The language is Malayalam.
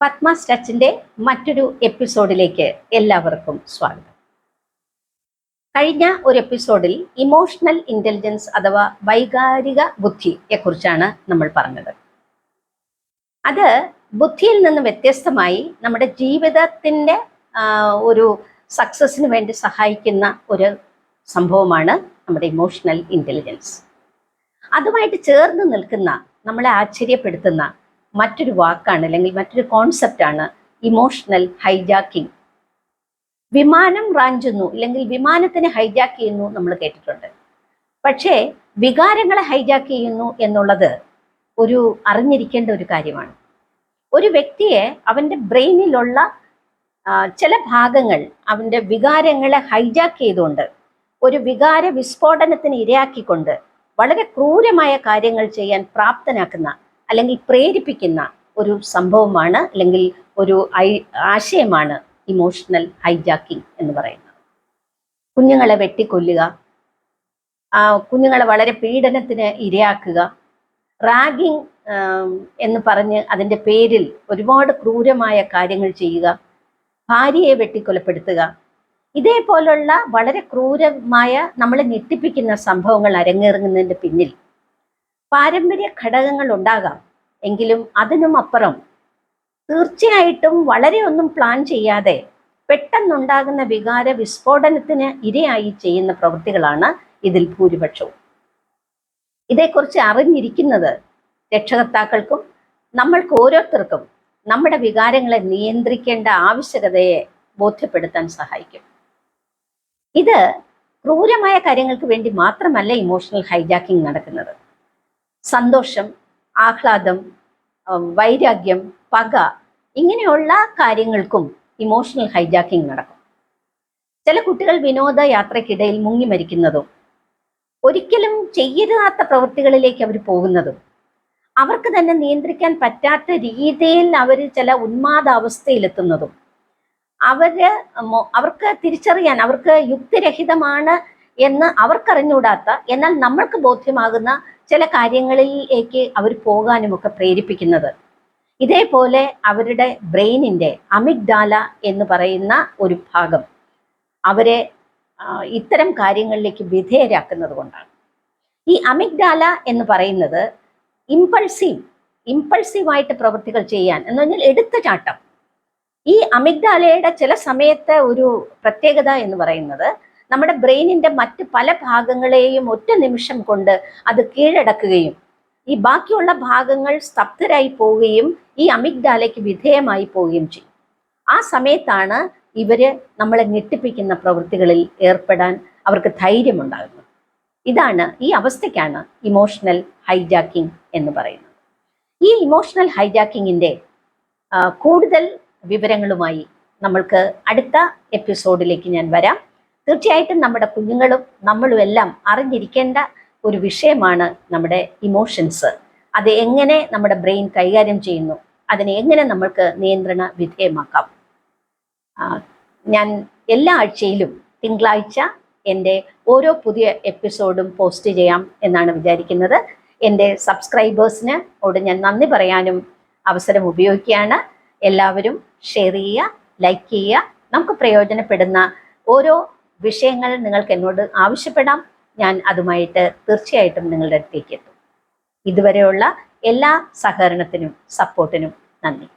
പത്മ സ്റ്റച്ചിന്റെ മറ്റൊരു എപ്പിസോഡിലേക്ക് എല്ലാവർക്കും സ്വാഗതം. കഴിഞ്ഞ ഒരു എപ്പിസോഡിൽ ഇമോഷണൽ ഇന്റലിജൻസ് അഥവാ വൈകാരിക ബുദ്ധിയെ കുറിച്ചാണ് നമ്മൾ പറഞ്ഞത്. അത് ബുദ്ധിയിൽ നിന്ന് വ്യത്യസ്തമായി നമ്മുടെ ജീവിതത്തിന്റെ ഒരു സക്സസിന് വേണ്ടി സഹായിക്കുന്ന ഒരു സംഭവമാണ് നമ്മുടെ ഇമോഷണൽ ഇന്റലിജൻസ് അതുമായിട്ട് ചേർന്ന് നിൽക്കുന്ന നമ്മളെ ആശ്ചര്യപ്പെടുത്തുന്ന മറ്റൊരു വാക്കാണ് അല്ലെങ്കിൽ മറ്റൊരു കോൺസെപ്റ്റാണ് ഇമോഷണൽ ഹൈജാക്കിംഗ് വിമാനം റാഞ്ചുന്നു അല്ലെങ്കിൽ വിമാനത്തിനെ ഹൈജാക്ക് ചെയ്യുന്നു നമ്മൾ കേട്ടിട്ടുണ്ട്. പക്ഷേ വികാരങ്ങളെ ഹൈജാക്ക് ചെയ്യുന്നു എന്നുള്ളത് ഒരു അറിഞ്ഞിരിക്കേണ്ട ഒരു കാര്യമാണ്. ഒരു വ്യക്തിയെ അവന്റെ ബ്രെയിനിലുള്ള ചില ഭാഗങ്ങൾ അവന്റെ വികാരങ്ങളെ ഹൈജാക്ക് ചെയ്തുകൊണ്ട് ഒരു വികാര വിസ്ഫോടനത്തിന് ഇരയാക്കിക്കൊണ്ട് വളരെ ക്രൂരമായ കാര്യങ്ങൾ ചെയ്യാൻ പ്രാപ്തനാക്കുന്ന അല്ലെങ്കിൽ പ്രേരിപ്പിക്കുന്ന ഒരു സംഭവമാണ് അല്ലെങ്കിൽ ഒരു ആശയമാണ് ഇമോഷണൽ ഹൈജാക്കിംഗ് എന്ന് പറയുന്നത്. കുഞ്ഞുങ്ങളെ വെട്ടിക്കൊല്ലുക കുഞ്ഞുങ്ങളെ വളരെ പീഡനത്തിന് ഇരയാക്കുക റാഗിങ് എന്ന് പറഞ്ഞ് അതിന്റെ പേരിൽ ഒരുപാട് ക്രൂരമായ കാര്യങ്ങൾ ചെയ്യുക ഭാര്യയെ വെട്ടിക്കൊലപ്പെടുത്തുക ഇതേപോലുള്ള വളരെ ക്രൂരമായ നമ്മളെ ഞെട്ടിപ്പിക്കുന്ന സംഭവങ്ങൾ അരങ്ങേറുന്നതിന്റെ പിന്നിൽ പാരമ്പര്യ ഘടകങ്ങൾ ഉണ്ടാകാം. എങ്കിലും അതിനും അപ്പുറം. തീർച്ചയായിട്ടും വളരെ ഒന്നും പ്ലാൻ ചെയ്യാതെ പെട്ടെന്നുണ്ടാകുന്ന വികാര വിസ്ഫോടനത്തിന് ഇരയായി ചെയ്യുന്ന പ്രവൃത്തികളാണ് ഇതിൽ ഭൂരിപക്ഷവും. ഇതേക്കുറിച്ച് അറിഞ്ഞിരിക്കുന്നത് രക്ഷകർത്താക്കൾക്കും നമ്മൾക്ക് ഓരോരുത്തർക്കും നമ്മുടെ വികാരങ്ങളെ നിയന്ത്രിക്കേണ്ട ആവശ്യകതയെ ബോധ്യപ്പെടുത്താൻ സഹായിക്കും. ഇത് ക്രൂരമായ കാര്യങ്ങൾക്ക് വേണ്ടി മാത്രമല്ല ഇമോഷണൽ ഹൈജാക്കിംഗ് നടക്കുന്നത്. സന്തോഷം ആഹ്ലാദം വൈരാഗ്യം പക ഇങ്ങനെയുള്ള കാര്യങ്ങൾക്കും ഇമോഷണൽ ഹൈജാക്കിംഗ് നടക്കും. ചില കുട്ടികൾ വിനോദ യാത്രയ്ക്കിടയിൽ മുങ്ങി മരിക്കുന്നതും ഒരിക്കലും ചെയ്യരുതാത്ത പ്രവൃത്തികളിലേക്ക് അവർ പോകുന്നതും അവർക്ക് തന്നെ നിയന്ത്രിക്കാൻ പറ്റാത്ത രീതിയിൽ അവർ ചില ഉന്മാദാവസ്ഥയിലെത്തുന്നതും അവർ അവർക്ക് തിരിച്ചറിയാൻ അവർക്ക് യുക്തിരഹിതമാണ് എന്ന് അവർക്കറിഞ്ഞൂടാത്ത എന്നാൽ നമ്മൾക്ക് ബോധ്യമാകുന്ന ചില കാര്യങ്ങളിലേക്ക് അവർ പോകാനുമൊക്കെ പ്രേരിപ്പിക്കുന്നത്. ഇതേപോലെ അവരുടെ ബ്രെയിനിന്റെ അമിഗ്ഡാല എന്ന് പറയുന്ന ഒരു ഭാഗം അവരെ ഇത്തരം കാര്യങ്ങളിലേക്ക് വിധേയരാക്കുന്നത് കൊണ്ടാണ്. ഈ അമിഗ്ഡാല എന്ന് പറയുന്നത് ഇമ്പൾസീവ് ഇമ്പൾസീവായിട്ട് പ്രവൃത്തികൾ ചെയ്യാൻ എന്ന് പറഞ്ഞാൽ എടുത്ത ചാട്ടം. ഈ അമിഗ്ഡാലയുടെ ചില സമയത്തെ ഒരു പ്രത്യേകത എന്ന് പറയുന്നത് നമ്മുടെ ബ്രെയിനിന്റെ മറ്റ് പല ഭാഗങ്ങളെയും ഒറ്റ നിമിഷം കൊണ്ട് അത് കീഴടക്കുകയും ഈ ബാക്കിയുള്ള ഭാഗങ്ങൾ സ്തബ്ധരായി പോവുകയും ഈ അമിഗ്ഡാലയ്ക്ക് വിധേയമായി പോവുകയും ചെയ്യും. ആ സമയത്താണ് ഇവർ നമ്മളെ ഞെട്ടിപ്പിക്കുന്ന പ്രവൃത്തികളിൽ ഏർപ്പെടാൻ അവർക്ക് ധൈര്യമുണ്ടാകുന്നത്. ഇതാണ് ഈ അവസ്ഥയ്ക്കാണ് ഇമോഷണൽ ഹൈജാക്കിംഗ് എന്ന് പറയുന്നത്. ഈ ഇമോഷണൽ ഹൈജാക്കിങ്ങിന്റെ കൂടുതൽ വിവരങ്ങളുമായി നമ്മൾക്ക് അടുത്ത എപ്പിസോഡിലേക്ക് ഞാൻ വരാം. തീർച്ചയായിട്ടും നമ്മുടെ കുഞ്ഞുങ്ങളും നമ്മളും എല്ലാം അറിഞ്ഞിരിക്കേണ്ട ഒരു വിഷയമാണ് നമ്മുടെ ഇമോഷൻസ് അത് എങ്ങനെ നമ്മുടെ ബ്രെയിൻ കൈകാര്യം ചെയ്യുന്നു അതിനെ എങ്ങനെ നമ്മൾക്ക് നിയന്ത്രണ വിധേയമാക്കാം. ഞാൻ എല്ലാ ആഴ്ചയിലും തിങ്കളാഴ്ച എന്റെ ഓരോ പുതിയ എപ്പിസോഡും പോസ്റ്റ് ചെയ്യാം എന്നാണ് വിചാരിക്കുന്നത്. എന്റെ സബ്സ്ക്രൈബേഴ്സിന് ഓട് ഞാൻ നന്ദി പറയാനും അവസരം ഉപയോഗിക്കുകയാണ്. എല്ലാവരും ഷെയർ ചെയ്യുക ലൈക്ക് ചെയ്യുക. നമുക്ക് പ്രയോജനപ്പെടുന്ന ഓരോ വിഷയങ്ങൾ നിങ്ങൾക്ക് എന്നോട് ആവശ്യപ്പെടാം. ഞാൻ അതുമായിട്ട് തീർച്ചയായിട്ടും നിങ്ങളുടെ അടുത്തേക്ക് എത്തും. ഇതുവരെയുള്ള എല്ലാ സഹകരണത്തിനും സപ്പോർട്ടിനും നന്ദി.